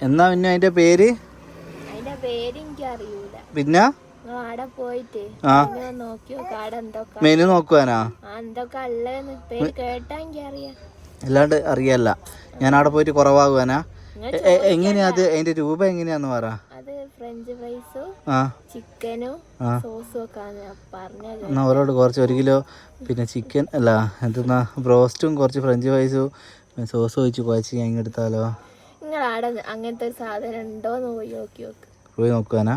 എന്നാ പിന്നെ അതിന്റെ പേര്? പിന്നെ? മെനു നോക്കുവാനാ? അല്ലാണ്ട് അറിയല്ല. ഞാൻ അവിടെ പോയിട്ട് കുറവാകുവാനാ. എങ്ങനെയാ അത് അതിന്റെ രൂപ എങ്ങനെയാന്ന് പറ. എന്നാ അവരോട് കുറച്ച് ഒരു കിലോ പിന്നെ ചിക്കൻ അല്ല എന്തെന്നാ ബ്രോസ്റ്റും കുറച്ച് ഫ്രഞ്ച് ഫ്രൈസും സോസ് ഒഴിച്ച് കുഴച്ച് ഞാൻ ഇങ്ങെടുത്താലോ നിങ്ങൾ ആടെ അങ്ങനത്തെ ഒരു സാധനം പോയി നോക്കി നോക്ക്. പോയി നോക്കാനാ.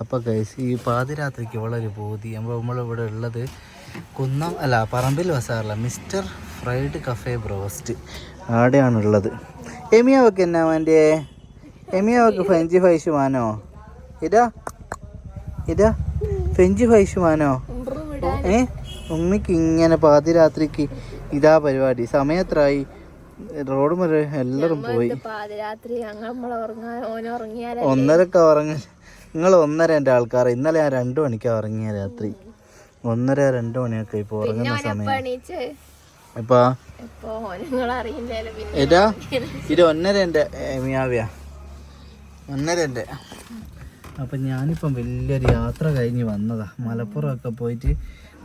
അപ്പോൾ ഗൈസ് ഈ പാതിരാത്രിക്ക് വളരെ ബോധി നമ്മൾ നമ്മളിവിടെ ഉള്ളത് കുന്നം അല്ല പറമ്പിൽ വസാറില്ല. Mister fried cafe broast. ആടെയാണുള്ളത്. എമിയാവക്ക് എന്നാ വേണ്ടേ എമിയാവക്ക് ഫ്രഞ്ച് ഫൈസ് വാനോ ഇതാ. ഇതാ. ഫ്രഞ്ച് ഫൈസ് വാനോ ഏ? ഉമ്മിക്ക് ഇങ്ങനെ പാതിരാത്രിക്ക് ഇതാ പരിപാടി. സമയത്രായി റോഡ് വരെ എല്ലാരും പോയി. പാതിരാത്രി ഒന്നരക്ക് ഉറങ്ങ. നിങ്ങൾ ഒന്നര എന്റെ ആൾക്കാർ. ഇന്നലെ ഞാൻ രണ്ടു മണിക്കാണ് ഉറങ്ങിയ രാത്രി. ഒന്നര രണ്ടു മണിയൊക്കെ ഇപ്പൊ ഉറങ്ങുന്ന സമയം. ഇപ്പൊ ഇതാ ഇത് ഒന്നര എന്റെ മിയാവിയ. ഒന്നര എന്റെ അപ്പം ഞാനിപ്പം വലിയൊരു യാത്ര കഴിഞ്ഞ് വന്നതാ. മലപ്പുറമൊക്കെ പോയിട്ട്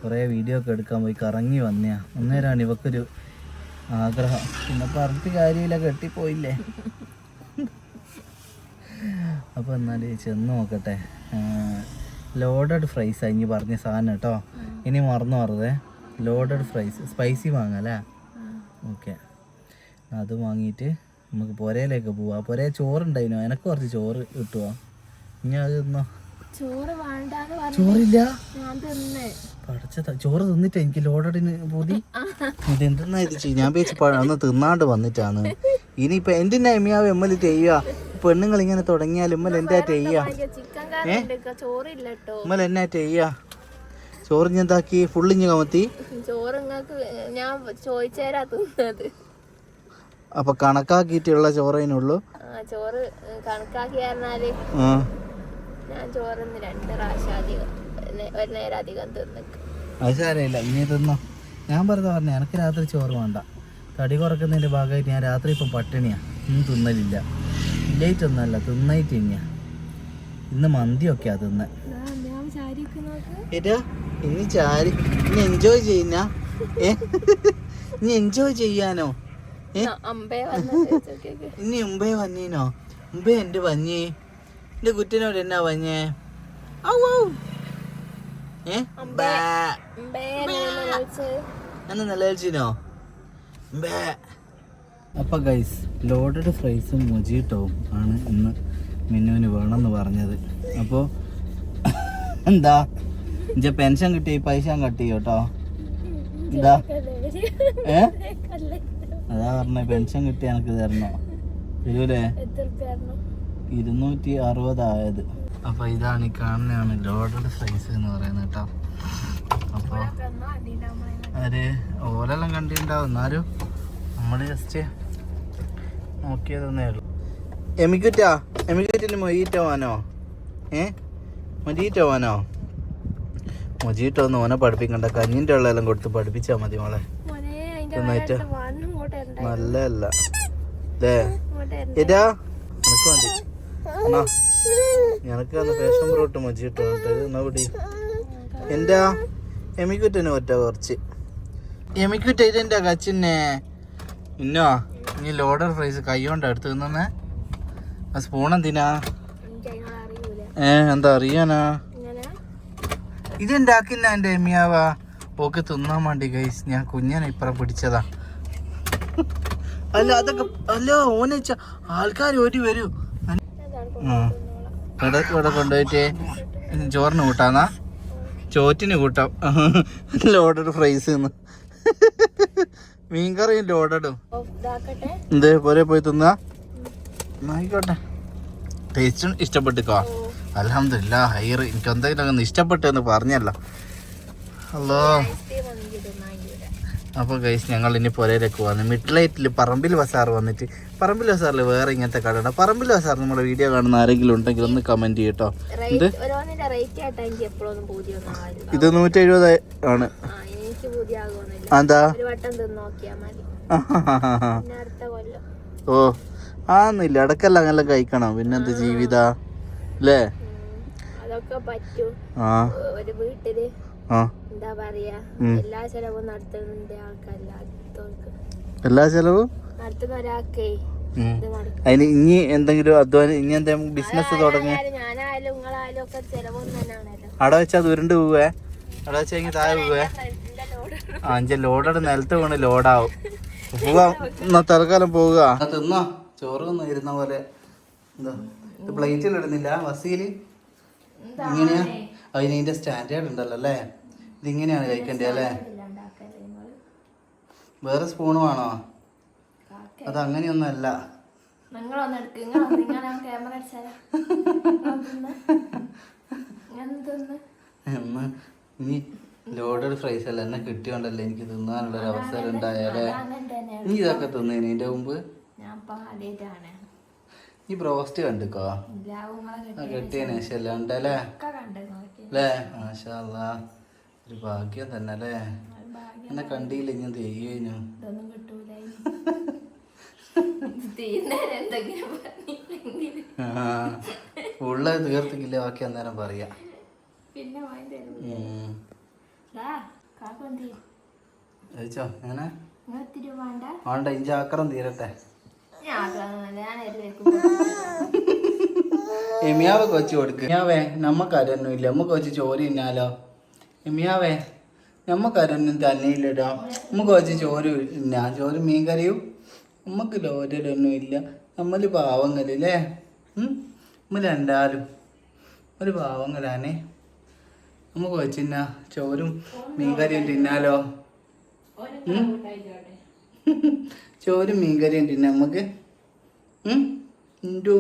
കുറേ വീഡിയോ ഒക്കെ എടുക്കാൻ പോയി കറങ്ങി വന്നയാ. ഒന്നേരാണ് ഇവക്കൊരു ആഗ്രഹം. പിന്നെ പറഞ്ഞിട്ട് കാര്യമില്ല കെട്ടിപ്പോയില്ലേ? അപ്പോൾ എന്നാൽ ചെന്ന് നോക്കട്ടെ. ലോഡഡ് ഫ്രൈസ് ഇനി പറഞ്ഞ സാധനം കേട്ടോ. ഇനി മറന്നു പറഞ്ഞേ ലോഡഡ് ഫ്രൈസ് സ്പൈസി വാങ്ങാം അല്ലേ? ഓക്കെ. അത് വാങ്ങിയിട്ട് നമുക്ക് പുരയിലേക്ക് പോവാം. പുരയിൽ ചോറുണ്ടായിനോ? എനക്ക് കുറച്ച് ചോറ് കിട്ടുമോ ഇനി അത് തിന്നോ. ചോറ് ചോറില്ല? ചോറ് തിന്നിട്ട് എനിക്ക് ലോഡഡിന് പൂതി? ഇതെന്തെന്നാ ഇത് ചെയ്യ? ഞാൻ പേച്ച് അന്ന് തിന്നാണ്ട് വന്നിട്ടാണ്. ഇനിയിപ്പൊ എന്തിനാ എമ്മിയാവ് എമ്മൽ ചെയ്യുക? പെണ്ണുങ്ങൾ ഇങ്ങനെ തുടങ്ങിയാൽ ഉമ്മൽ എന്താ ചെയ്യാ ഉമ്മൽ എന്നാ ചെയ്യാ ചോറ് ഞാൻ എന്താക്കി? ഫുള്ളിഞ്ഞ് കമത്തി അപ്പൊ കണക്കാക്കിയിട്ടുള്ള ചോറേനുള്ളൂ ചോറ് കണക്കാക്കി ഞാൻ ചോറിന്ന് രണ്ട് പ്രാവശ്യം അധികം നെ- ഒരു നേരം അധികം തിന്നിക്ക്. അത് സാരമില്ല നീ തിന്നോ? ഞാൻ പറഞ്ഞ പറഞ്ഞു എനിക്ക് രാത്രി ചോറ് വേണ്ട. തടി കുറക്കുന്നതിന്റെ ഭാഗമായിട്ട് ഞാൻ രാത്രി ഇപ്പം പട്ടിണിയാ. ഇന്ന് തിന്നലില്ല. ലേറ്റ് ഒന്നല്ല തിന്നായിട്ട് തന്നെയാ ഇന്ന് മന്തിയൊക്കെയാ നോക്ക്. ഏറ്റാ ഇനി ചാരി ഇനി എൻജോയ് ചെയ്യുന്ന? ഏ? ഇനി എൻജോയ് ചെയ്യാനോ? ഏ? വന്ന. ഇനി മുമ്പേ വന്നീനോ? മുമ്പേ എന്റെ വഞ്ഞേ എന്റെ കുറ്റനോട് എന്നാ പറഞ്ഞേ ഔ ഔ ഏ ബാ? എന്ന് നിലവിളിച്ചിനോ അപ്പൊ ഗൈസ് ലോഡഡ് ഫ്രൈസും മൊജീട്ടോവും ആണ് ഇന്ന് മിന്നുവിന് വേണമെന്ന് പറഞ്ഞത്. അപ്പോൾ എന്താ? ഇഞ്ച പെൻഷൻ കിട്ടി പൈസ കട്ട് കേട്ടോ എന്താ ഏ? അല്ലേ? അതാ പറഞ്ഞ പെൻഷൻ കിട്ടി എനിക്ക് തരണോ? തരൂലേ? ഇരുന്നൂറ്റി അറുപതായത് അപ്പൊ ഇതാണ് ഈ കാണുന്നതാണ് ലോഡഡ് സൈസ് എന്ന് പറയുന്നത് കേട്ടോ. അപ്പോൾ ഒരു ഓലെല്ലാം കണ്ടിട്ടുണ്ടാവും. എന്നാലും നമ്മൾ ജസ്റ്റ് നോക്കിയതെന്നേ ഉള്ളൂ. എമിക്കുറ്റാ? എമിക്കുറ്റിന് മൊയ്റ്റോ വാനോ ഏ? മൊജീറ്റോ വാനോ മൊജീറ്റോ ഒന്ന് ഓനെ പഠിപ്പിക്കണ്ട. കഞ്ഞിന്റെ വെള്ളമെല്ലാം കൊടുത്ത് പഠിപ്പിച്ചാ മതി മോളെ. വരണ്ട. നല്ലതല്ല. അല്ലേ. ഇതാ നിനക്ക് മതി എന്നാ നിനക്ക് അന്ന് ഫാഷൻ പ്രോട്ട് മൊജിട്ടോ എന്നാ പിടി എന്റെ എമിക്കുറ്റന് ഒറ്റ കുറച്ച്. എമിക്കുറ്റ കച്ചിനെ ഇന്നോ? ഇനി ലോഡർ ഫ്രൈസ് കൈ കൊണ്ട് എടുത്ത് തിന്നേ ആ സ്പൂൺ എന്തിനാ. ഏ എന്താ അറിയാനാ? ഇതെന്താക്കില്ല എന്റെ എമിയാവാ? ഓക്ക് തിന്നാൻ വേണ്ടി ഗൈസ് ഞാൻ കുഞ്ഞനെ ഇപ്പറം പിടിച്ചതാ. അല്ല അതൊക്കെ അല്ല ഓനെ ആൾക്കാർ ഒരു വരൂ. ഇവിടെ ഇവിടെ കൊണ്ടുപോയിട്ട്? ചോറിന് കൂട്ടാന്നാ? ചോറ്റിന് കൂട്ടാം. ലോഡഡ് ഫ്രൈസ് മീൻകറിയും ലോഡഡും. എന്തേ പോലെ പോയി തിന്നാ? ആയിക്കോട്ടെ. ടേസ്റ്റ് ഇഷ്ടപ്പെട്ടിക്കോ? അലഹമില്ല ഹൈറ്. എനിക്ക് എന്തെങ്കിലും ഒന്ന് ഇഷ്ടപ്പെട്ടെന്ന് പറഞ്ഞല്ലോ. ഹലോ ഐസ്ക്രീം ഒന്നും എനിക്ക് തിന്നാൻ കഴിയൂല. അപ്പോൾ ഗൈസ് ഞങ്ങൾ ഇനി പുരയിലേക്ക് വന്നു മിഡ് ലൈറ്റിൽ പറമ്പിൽ ബസാർ വന്നിട്ട് പറമ്പിൽ ബസാറിൽ വേറെ ഇങ്ങനത്തെ കടയുണ്ട് പറമ്പിൽ ബസാർ നമ്മുടെ വീഡിയോ കാണുന്ന ആരെങ്കിലും ഉണ്ടെങ്കിൽ ഒന്ന് കമന്റ് ചെയ്യട്ടോ. എന്ത്? ഇത് നൂറ്റി എഴുപത് ആണ് എന്താ? ഓ ആന്നില്ല ഇടക്കല്ല അങ്ങനെ കഴിക്കണം. പിന്നെന്ത് ജീവിത? അല്ലേ ആ. ഒരു വീട്ടിൽ എന്താ പറയാ എല്ലാ ചെലവും നടത്തുന്നുണ്ട് എല്ലാ ചെലവും? നടത്തുന്ന ഒരാൾക്കേ ഉം. ഇത് അതിന് ഇനി എന്തെങ്കിലും അധ്വാനം ഇനി എന്തെങ്കിലും ബിസിനസ് തുടങ്ങി അവിടെ വെച്ചാ അത് ഉരുണ്ട് പോവേ. അവിടെ വെച്ചാൽ കഴിഞ്ഞ് താഴെ പോവേ. അഞ്ച് ലോഡഡ് നിലത്ത് വീണ് ലോഡാവും പോവാ. എന്നാ തൽക്കാലം പോവുക. തിന്നോ? ചോറ് തിന്നോ? ഇരുന്ന പോലെ. എന്താ? പ്ലേറ്റിൽ ഇടുന്നില്ല. വസീൽ? ഇങ്ങനെയാ? അതിന് ഇതിന്റെ സ്റ്റാൻഡേർഡ് ഉണ്ടല്ലോ അല്ലേ? ഇതിങ്ങനെയാണ് കഴിക്കേണ്ടത് അല്ലേ? വേറെ സ്പൂൺ വേണോ? അത് അങ്ങനെയൊന്നും അല്ല നിങ്ങളൊന്ന് എടുക്ക്. നിങ്ങളൊന്ന് നിങ്ങൾ ക്യാമറ അടിച്ചാലോ. എന്തൊന്ന് എന്ന് ഇനി ലോഡഡ് ഫ്രൈസ് അല്ല? എന്നെ കിട്ടിയോണ്ടല്ലേ എനിക്ക് തിന്നാനുള്ള ഒരു അവസരം ഉണ്ടായാലേ നീ ഇതൊക്കെ തിന്നേനെ. ഇതിന്റെ മുമ്പ്? ഞാൻ ആദ്യമായിട്ടാണ് ഈ ബ്രോസ്റ്റ് കണ്ടിക്കോ? കെട്ടിയതിന് ശേഷം എല്ലാം ഉണ്ടല്ലേ അല്ലേ. ഒരു ഭാഗ്യം തന്നെ അല്ലേ എന്നെ കണ്ടില്ല ഞാൻ തെയ്യുന്നു ഉള്ള തീർത്തിക്കില്ല ബാക്കി അന്നേരം പറയാ. നിങ്ങൾ ഇത്തിരി വേണ്ട. വേണ്ട തീരട്ടെ. എമിയാവെ കൊച്ചു കൊടുക്ക്. എമിയാവേ നമ്മക്കരൊന്നും ഇല്ല നമ്മ കൊച്ചു ചോറ് തിന്നാലോ? എമിയാവേ നമ്മക്കരൊന്നും തന്നെയില്ലടാ. നമുക്ക് കൊച്ചു ചോറ് തിന്നാ. ചോറ് മീൻ കറിയും നമുക്ക് ലോരലൊന്നും ഇല്ല നമ്മൾ പാവങ്ങളില്ലേ നമ്മൾ രണ്ടാലും ഒരു പാവങ്ങളാണേ. നമുക്ക് കൊച്ചിന്നാ ചോറും മീൻ കറിയും തിന്നാലോ? ഉം? ചോറും മീൻ കറിയും തിന്നാ നമുക്ക്? ഉണ്ടോ